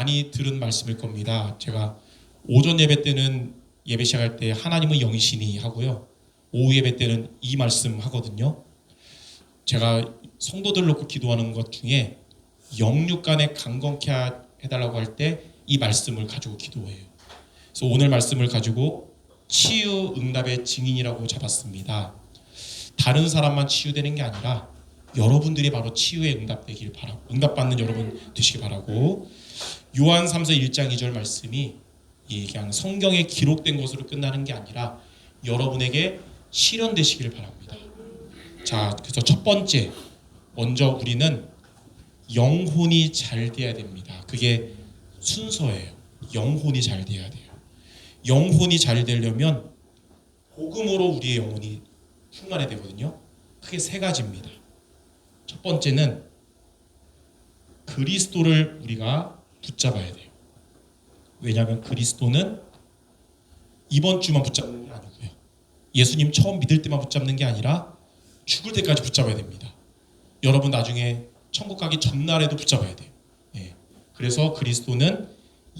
많이 들은 말씀일 겁니다. 제가 오전 예배 때는 예배 시작할 때 하나님은 영이시니 하고요. 오후 예배 때는 이 말씀 하거든요. 제가 성도들 놓고 기도하는 것 중에 영육간에 강건케 해달라고 할 때 이 말씀을 가지고 기도해요. 그래서 오늘 말씀을 가지고 치유 응답의 증인이라고 잡았습니다. 다른 사람만 치유되는 게 아니라 여러분들이 바로 치유의 응답되길 바라고 응답받는 여러분 되시길 바라고 요한 3서 1장 2절 말씀이 이 그냥 성경에 기록된 것으로 끝나는 게 아니라 여러분에게 실현되시기를 바랍니다. 자, 그래서 첫 번째 먼저 우리는 영혼이 잘 돼야 됩니다. 그게 순서예요. 영혼이 잘 돼야 돼요. 영혼이 잘 되려면 복음으로 우리의 영혼이 충만해야 되거든요. 크게 세 가지입니다. 첫 번째는 그리스도를 우리가 붙잡아야 돼요. 왜냐하면 그리스도는 이번 주만 붙잡는 게 아니고요. 예수님 처음 믿을 때만 붙잡는 게 아니라 죽을 때까지 붙잡아야 됩니다. 여러분 나중에 천국 가기 전날에도 붙잡아야 돼요. 예. 그래서 그리스도는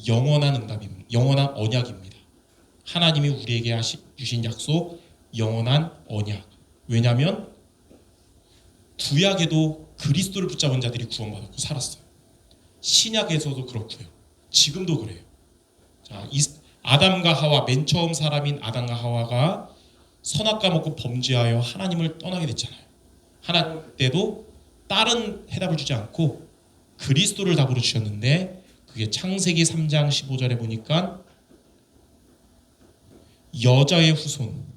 영원한 응답입니다. 영원한 언약입니다. 하나님이 우리에게 하시, 주신 약속 영원한 언약. 왜냐하면 구약에도 그리스도를 붙잡은 자들이 구원받았고 살았어요. 신약에서도 그렇고요. 지금도 그래요. 자, 이, 아담과 하와 맨 처음 사람인 아담과 하와가 선악과 먹고 범죄하여 하나님을 떠나게 됐잖아요. 하나님 그때도 다른 해답을 주지 않고 그리스도를 답으로 주셨는데 그게 창세기 3장 15절에 보니까 여자의 후손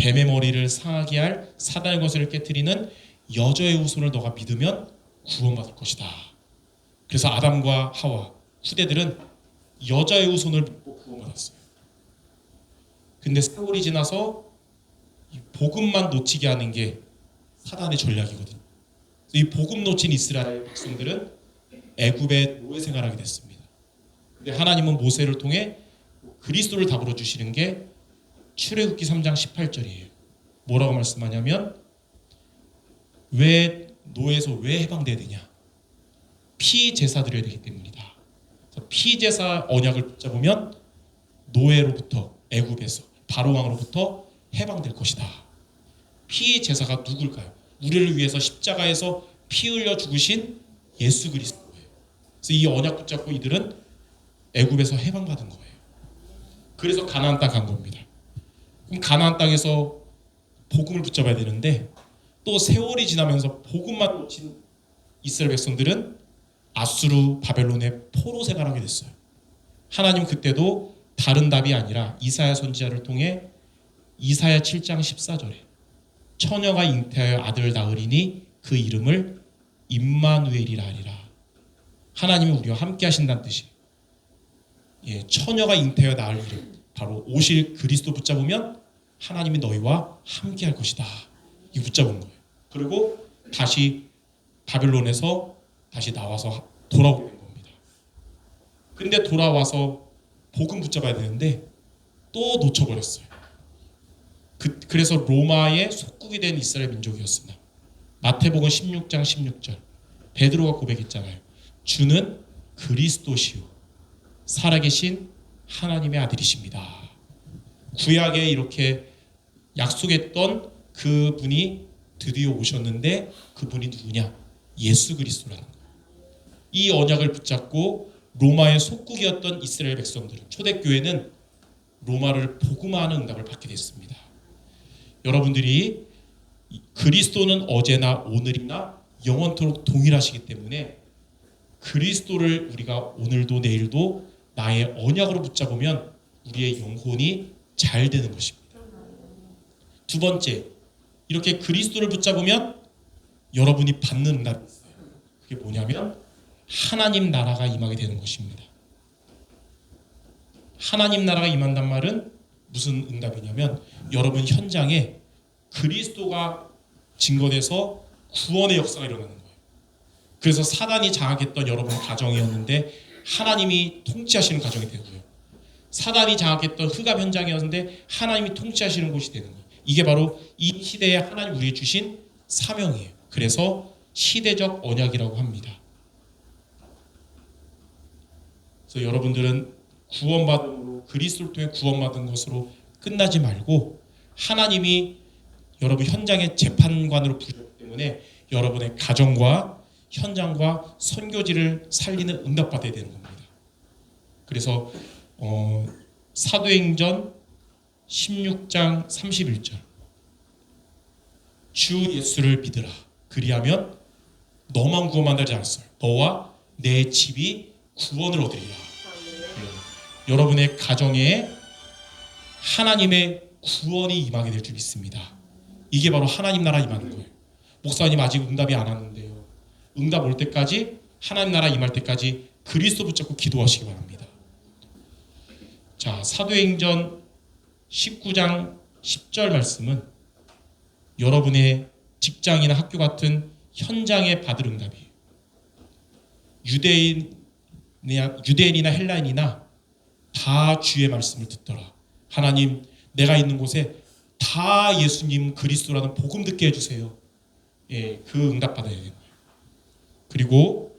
뱀의 머리를 상하게 할 사단의 것을 깨뜨리는 여자의 후손을 너가 믿으면 구원받을 것이다. 그래서 아담과 하와 후대들은 여자의 후손을 믿고 구원받았어요. 근데 세월이 지나서 이 복음만 놓치게 하는 게 사단의 전략이거든요. 이 복음 놓친 이스라엘 백성들은 애굽의 노예 생활하게 됐습니다. 근데 하나님은 모세를 통해 그리스도를 답으로 주시는 게 출애굽기 3장 18절이에요. 뭐라고 말씀하냐면 왜 노예에서 왜 해방돼야 되냐? 피 제사 드려야 되기 때문이다. 피 제사 언약을 붙잡으면 노예로부터 애굽에서 바로 왕으로부터 해방될 것이다. 피 제사가 누굴까요? 우리를 위해서 십자가에서 피 흘려 죽으신 예수 그리스도예요. 그래서 이 언약 붙잡고 이들은 애굽에서 해방받은 거예요. 그래서 가나안 땅 간 겁니다. 가나안 땅에서 복음을 붙잡아야 되는데 또 세월이 지나면서 복음만 놓친 이스라엘 백성들은 아수르 바벨론의 포로 생활하게 됐어요. 하나님 그때도 다른 답이 아니라 이사야 선지자를 통해 이사야 7장 14절에 처녀가 잉태하여 아들 낳으리니 그 이름을 임마누엘이라 하리라. 하나님이 우리와 함께 하신다는 뜻이. 예, 처녀가 잉태하여 낳을 이름 바로 오실 그리스도 붙잡으면 하나님이 너희와 함께 할 것이다. 이 붙잡은 거예요. 그리고 다시 바벨론에서 다시 나와서 돌아오게 된 겁니다. 근데 돌아와서 복음 붙잡아야 되는데 또 놓쳐버렸어요. 그, 그래서 로마의 속국이 된 이스라엘 민족이었습니다. 마태복음 16장 16절 베드로가 고백했잖아요. 주는 그리스도시요 살아계신 하나님의 아들이십니다. 구약에 이렇게 약속했던 그분이 드디어 오셨는데 그분이 누구냐? 예수 그리스도라는 거예요. 이 언약을 붙잡고 로마의 속국이었던 이스라엘 백성들은 초대교회는 로마를 복음화하는 응답을 받게 됐습니다. 여러분들이 그리스도는 어제나 오늘이나 영원토록 동일하시기 때문에 그리스도를 우리가 오늘도 내일도 나의 언약으로 붙잡으면 우리의 영혼이 잘 되는 것입니다. 두 번째, 이렇게 그리스도를 붙잡으면 여러분이 받는 응답이 있어요. 그게 뭐냐면 하나님 나라가 임하게 되는 것입니다. 하나님 나라가 임한단 말은 무슨 응답이냐면 여러분 현장에 그리스도가 증거돼서 구원의 역사가 일어나는 거예요. 그래서 사단이 장악했던 여러분 가정이었는데 하나님이 통치하시는 가정이 되고요. 사단이 장악했던 흑암 현장이었는데 하나님이 통치하시는 곳이 되는 거예요. 이게 바로 이 시대에 하나님 우리에 주신 사명이에요. 그래서 시대적 언약이라고 합니다. 그래서 여러분들은 구원받음으로 그리스도를 통해 구원받은 것으로 끝나지 말고 하나님이 여러분 현장의 재판관으로 부르셨기 때문에 여러분의 가정과 현장과 선교지를 살리는 응답받아야 되는 겁니다. 그래서 어, 사도행전 16장 31절 주 예수를 믿으라 그리하면 너만 구원받지 않았어요. 너와 내 집이 구원을 얻으리라. 네. 여러분의 가정에 하나님의 구원이 임하게 될 줄 믿습니다. 이게 바로 하나님 나라 임하는 거예요. 목사님 아직 응답이 안 왔는데요. 응답 올 때까지 하나님 나라 임할 때까지 그리스도 붙잡고 기도하시기 바랍니다. 자, 사도행전 19장 10절 말씀은 여러분의 직장이나 학교 같은 현장에 받을 응답이에요. 유대인 유대인이나 헬라인이나 다 주의 말씀을 듣더라. 하나님, 내가 있는 곳에 다 예수님 그리스도라는 복음 듣게 해주세요. 예, 그 응답 받아야 돼요. 그리고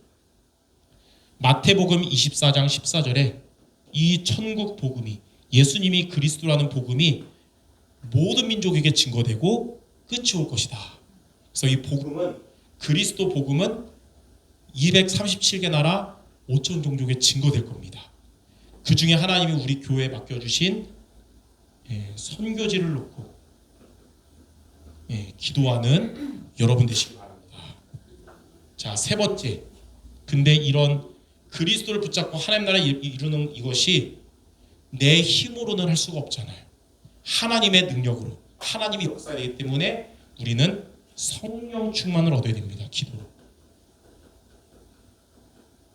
마태복음 24장 14절에 이 천국 복음이 예수님이 그리스도라는 복음이 모든 민족에게 증거되고 끝이 올 것이다. 그래서 이 복음은 그리스도 복음은 237개 나라 5천 종족에 증거될 겁니다. 그 중에 하나님이 우리 교회에 맡겨주신 예, 선교지를 놓고 예, 기도하는 여러분 되시기 바랍니다. 자, 세 번째. 근데 이런 그리스도를 붙잡고 하나님 나라 이루는 이것이 내 힘으로는 할 수가 없잖아요. 하나님의 능력으로 하나님이 역사되기 때문에 우리는 성령 충만을 얻어야 됩니다. 기도로.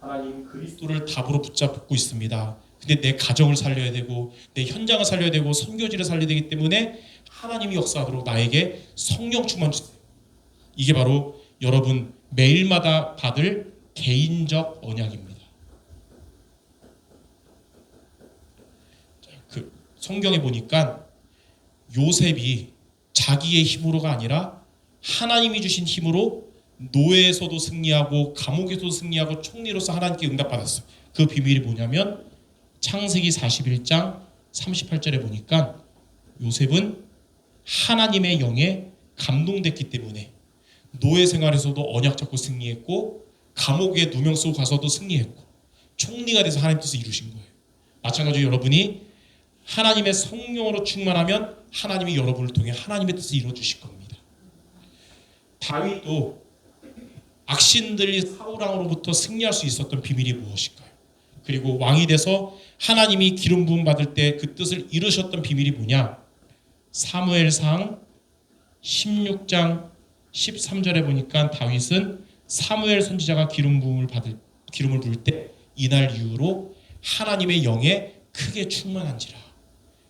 하나님 그리스도를 답으로 붙잡고 있습니다. 근데 내 가정을 살려야 되고 내 현장을 살려야 되고 선교지를 살려야 되기 때문에 하나님이 역사하도록 나에게 성령 충만 주세요. 이게 바로 여러분 매일마다 받을 개인적 언약입니다. 그 성경에 보니까 요셉이 자기의 힘으로가 아니라 하나님이 주신 힘으로 노예에서도 승리하고 감옥에서도 승리하고 총리로서 하나님께 응답받았어요. 그 비밀이 뭐냐면 창세기 41장 38절에 보니까 요셉은 하나님의 영에 감동됐기 때문에 노예 생활에서도 언약 잡고 승리했고 감옥에 누명 쓰고 가서도 승리했고 총리가 돼서 하나님 뜻을 이루신 거예요. 마찬가지로 여러분이 하나님의 성령으로 충만하면 하나님이 여러분을 통해 하나님의 뜻을 이루어 주실 겁니다. 다윗도 악신들이 사울왕으로부터 승리할 수 있었던 비밀이 무엇일까요? 그리고 왕이 돼서 하나님이 기름 부음 받을 때 그 뜻을 이루셨던 비밀이 뭐냐? 사무엘상 16장 13절에 보니까 다윗은 사무엘 선지자가 기름 부음을 받을 기름을 부을 때 이날 이후로 하나님의 영에 크게 충만한지라.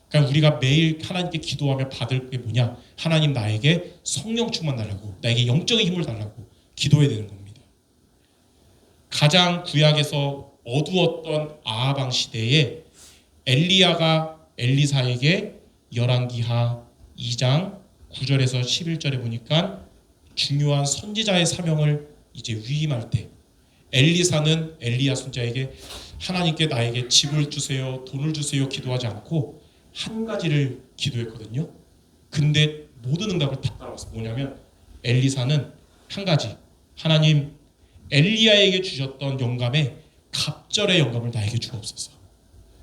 그러니까 우리가 매일 하나님께 기도하며 받을 게 뭐냐? 하나님 나에게 성령 충만 달라고, 나에게 영적인 힘을 달라고 기도해야 되는 겁니다. 가장 구약에서 어두웠던 아하방 시대에 엘리야가 엘리사에게 열왕기하 2장 9절에서 11절에 보니까 중요한 선지자의 사명을 이제 위임할 때 엘리사는 엘리야 손자에게 하나님께 나에게 집을 주세요, 돈을 주세요 기도하지 않고 한 가지를 기도했거든요. 근데 모든 응답을 다 따라왔어. 뭐냐면 엘리사는 한 가지 하나님 엘리야에게 주셨던 영감에 갑절의 영감을 나에게 주옵소서.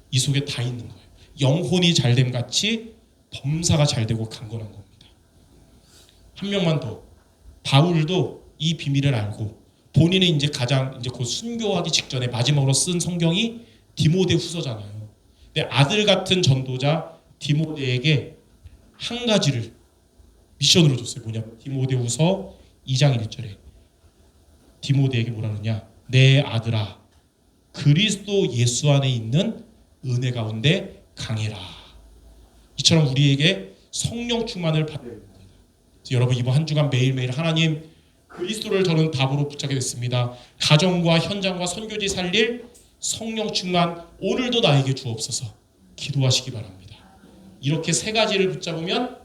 이 속에 다 있는 거예요. 영혼이 잘됨 같이 범사가 잘 되고 강건한 겁니다. 한 명만 더. 바울도 이 비밀을 알고 본인이 이제 가장 이제 곧 순교하기 직전에 마지막으로 쓴 성경이 디모데 후서잖아요. 근데 아들 같은 전도자 디모데에게 한 가지를 미션으로 줬어요. 뭐냐면 디모데 후서 2장 1절에 디모데에게 뭐라 그러냐? 내 아들아 그리스도 예수 안에 있는 은혜 가운데 강해라. 이처럼 우리에게 성령 충만을 받아야. 여러분 이번 한 주간 매일매일 하나님 그리스도를 저는 답으로 붙잡게 됐습니다. 가정과 현장과 선교지 살릴 성령 충만 오늘도 나에게 주옵소서. 기도하시기 바랍니다. 이렇게 세 가지를 붙잡으면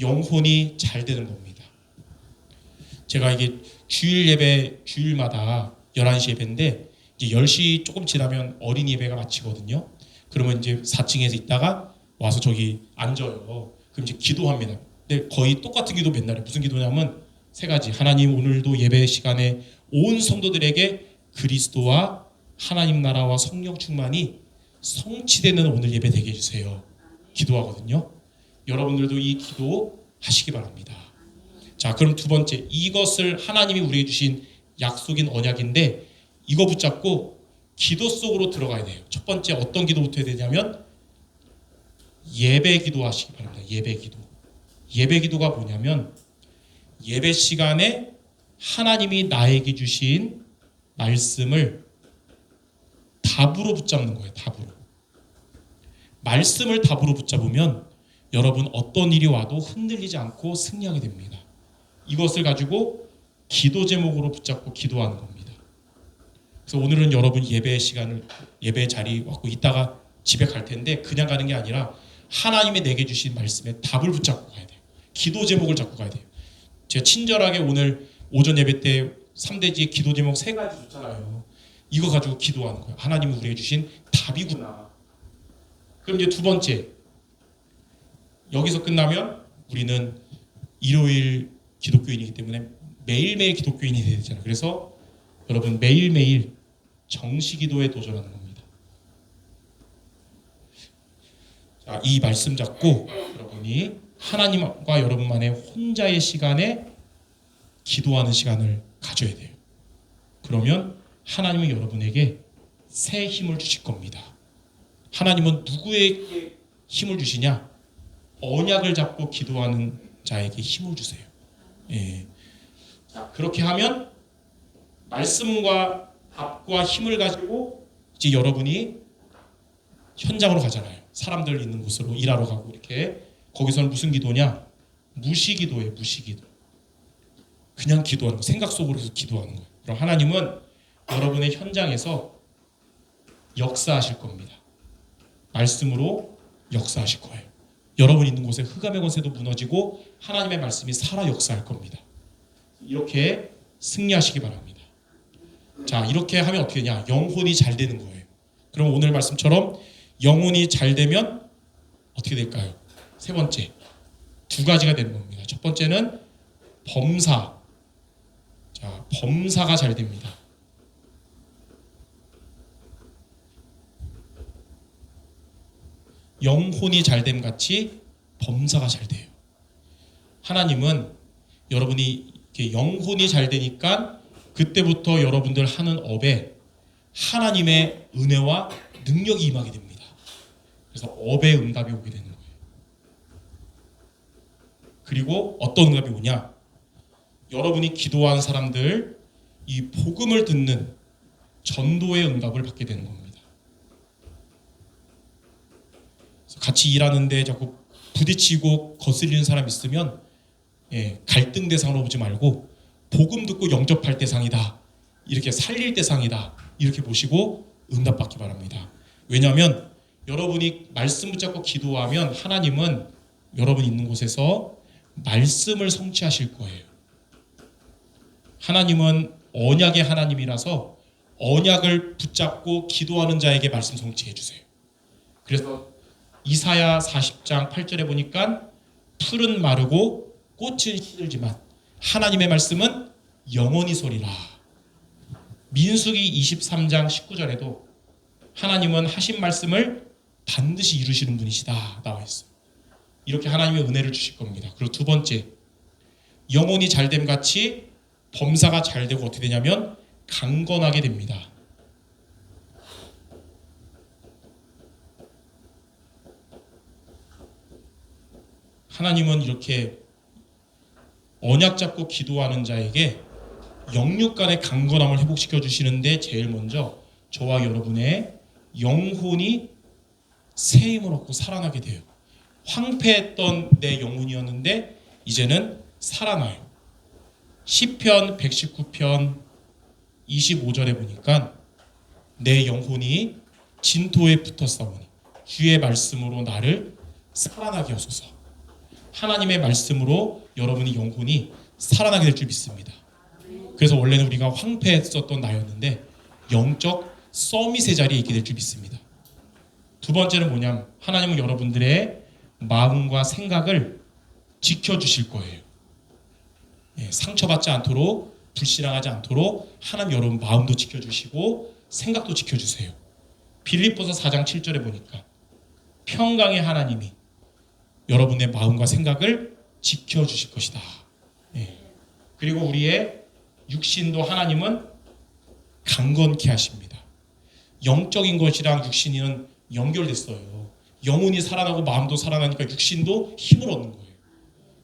영혼이 잘 되는 겁니다. 제가 이게 주일 예배 주일마다 11시 예배인데 이제 10시 조금 지나면 어린이 예배가 마치거든요. 그러면 이제 4층에서 있다가 와서 저기 앉아요. 그럼 이제 기도합니다. 근데 거의 똑같은 기도 맨날 해요. 무슨 기도냐면 세 가지. 하나님 오늘도 예배 시간에 온 성도들에게 그리스도와 하나님 나라와 성령 충만이 성취되는 오늘 예배 되게 해주세요. 기도하거든요. 여러분들도 이 기도 하시기 바랍니다. 자, 그럼 두 번째 이것을 하나님이 우리에게 주신 약속인 언약인데 이거 붙잡고 기도 속으로 들어가야 돼요. 첫 번째 어떤 기도부터 해야 되냐면 예배 기도하시기 바랍니다. 예배 기도. 예배 기도가 뭐냐면 예배 시간에 하나님이 나에게 주신 말씀을 답으로 붙잡는 거예요. 답으로. 말씀을 답으로 붙잡으면 여러분 어떤 일이 와도 흔들리지 않고 승리하게 됩니다. 이것을 가지고 기도 제목으로 붙잡고 기도하는 겁니다. 그래서 오늘은 여러분 예배 시간을 예배 자리 왔고 이따가 집에 갈 텐데 그냥 가는 게 아니라 하나님이 내게 주신 말씀에 답을 붙잡고 가야 돼요. 기도 제목을 잡고 가야 돼요. 제가 친절하게 오늘 오전 예배 때 3대지 기도 제목 세 가지 줬잖아요. 이거 가지고 기도하는 거예요. 하나님이 우리에게 주신 답이구나. 그럼 이제 두 번째 여기서 끝나면 우리는 일요일 기독교인이기 때문에 매일매일 기독교인이 돼야 되잖아요. 그래서 여러분 매일매일 정시 기도에 도전하는 겁니다. 자, 이 말씀 잡고 여러분이 하나님과 여러분만의 혼자의 시간에 기도하는 시간을 가져야 돼요. 그러면 하나님은 여러분에게 새 힘을 주실 겁니다. 하나님은 누구에게 힘을 주시냐? 언약을 잡고 기도하는 자에게 힘을 주세요. 예. 자, 그렇게 하면 말씀과 답과 힘을 가지고 이제 여러분이 현장으로 가잖아요. 사람들 있는 곳으로 일하러 가고 이렇게 거기서는 무슨 기도냐? 무시기도예요. 무시기도. 그냥 기도하는 거. 생각 속으로 해서 기도하는 거예요. 그럼 하나님은 여러분의 현장에서 역사하실 겁니다. 말씀으로 역사하실 거예요. 여러분 있는 곳에 흑암의 권세도 무너지고 하나님의 말씀이 살아 역사할 겁니다. 이렇게 승리하시기 바랍니다. 자, 이렇게 하면 어떻게 되냐? 영혼이 잘 되는 거예요. 그럼 오늘 말씀처럼 영혼이 잘 되면 어떻게 될까요? 세 번째, 두 가지가 되는 겁니다. 첫 번째는 범사. 자, 범사가 잘 됩니다. 영혼이 잘됨 같이 범사가 잘 돼요. 하나님은 여러분이 영혼이 잘 되니까 그때부터 여러분들 하는 업에 하나님의 은혜와 능력이 임하게 됩니다. 그래서 업의 응답이 오게 되는 거예요. 그리고 어떤 응답이 오냐? 여러분이 기도한 사람들 이 복음을 듣는 전도의 응답을 받게 되는 겁니다. 그래서 같이 일하는데 자꾸 부딪히고 거슬리는 사람 있으면 예, 갈등 대상으로 보지 말고 복음 듣고 영접할 대상이다. 이렇게 살릴 대상이다. 이렇게 보시고 응답받기 바랍니다. 왜냐하면 여러분이 말씀 붙잡고 기도하면 하나님은 여러분 있는 곳에서 말씀을 성취하실 거예요. 하나님은 언약의 하나님이라서 언약을 붙잡고 기도하는 자에게 말씀 성취해 주세요. 그래서 이사야 40장 8절에 보니까 풀은 마르고 꽃은 시들지만 하나님의 말씀은 영원히 소리라. 민수기 23장 19절에도 하나님은 하신 말씀을 반드시 이루시는 분이시다 나와 있어요. 이렇게 하나님의 은혜를 주실 겁니다. 그리고 두 번째, 영혼이 잘됨 같이 범사가 잘 되고 어떻게 되냐면 강건하게 됩니다. 하나님은 이렇게 언약 잡고 기도하는 자에게 영육 간의 강건함을 회복시켜 주시는데 제일 먼저 저와 여러분의 영혼이 새 힘을 얻고 살아나게 돼요. 황폐했던 내 영혼이었는데 이제는 살아나요. 시편 119편 25절에 보니까 내 영혼이 진토에 붙었사오니 주의 말씀으로 나를 살아나게 하소서. 하나님의 말씀으로 여러분의 영혼이 살아나게 될 줄 믿습니다. 그래서 원래는 우리가 황폐했었던 나였는데 영적 서밋의 자리에 있게 될 줄 믿습니다. 두 번째는 뭐냐면 하나님은 여러분들의 마음과 생각을 지켜주실 거예요. 예, 상처받지 않도록 불신앙하지 않도록 하나님 여러분 마음도 지켜주시고 생각도 지켜주세요. 빌립보서 4장 7절에 보니까 평강의 하나님이 여러분의 마음과 생각을 지켜주실 것이다. 예. 그리고 우리의 육신도 하나님은 강건케 하십니다. 영적인 것이랑 육신이는 연결됐어요. 영혼이 살아나고 마음도 살아나니까 육신도 힘을 얻는 거예요.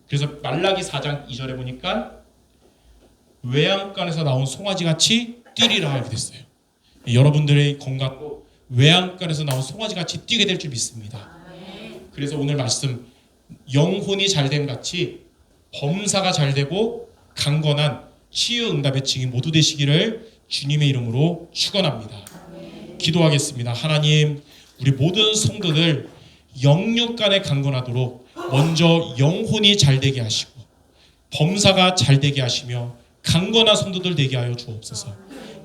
그래서 말라기 4장 2절에 보니까 외양간에서 나온 송아지 같이 뛰리라 이렇게 됐어요. 여러분들의 건강도 외양간에서 나온 송아지 같이 뛰게 될 줄 믿습니다. 그래서 오늘 말씀 영혼이 잘됨 같이 범사가 잘 되고 강건한 치유 응답의 증인 모두 되시기를 주님의 이름으로 축원합니다. 기도하겠습니다. 하나님, 우리 모든 성도들 영육 간에 강건하도록 먼저 영혼이 잘 되게 하시고 범사가 잘 되게 하시며 강건한 성도들 되게 하여 주옵소서.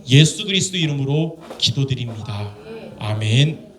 예수 그리스도 이름으로 기도드립니다. 아멘.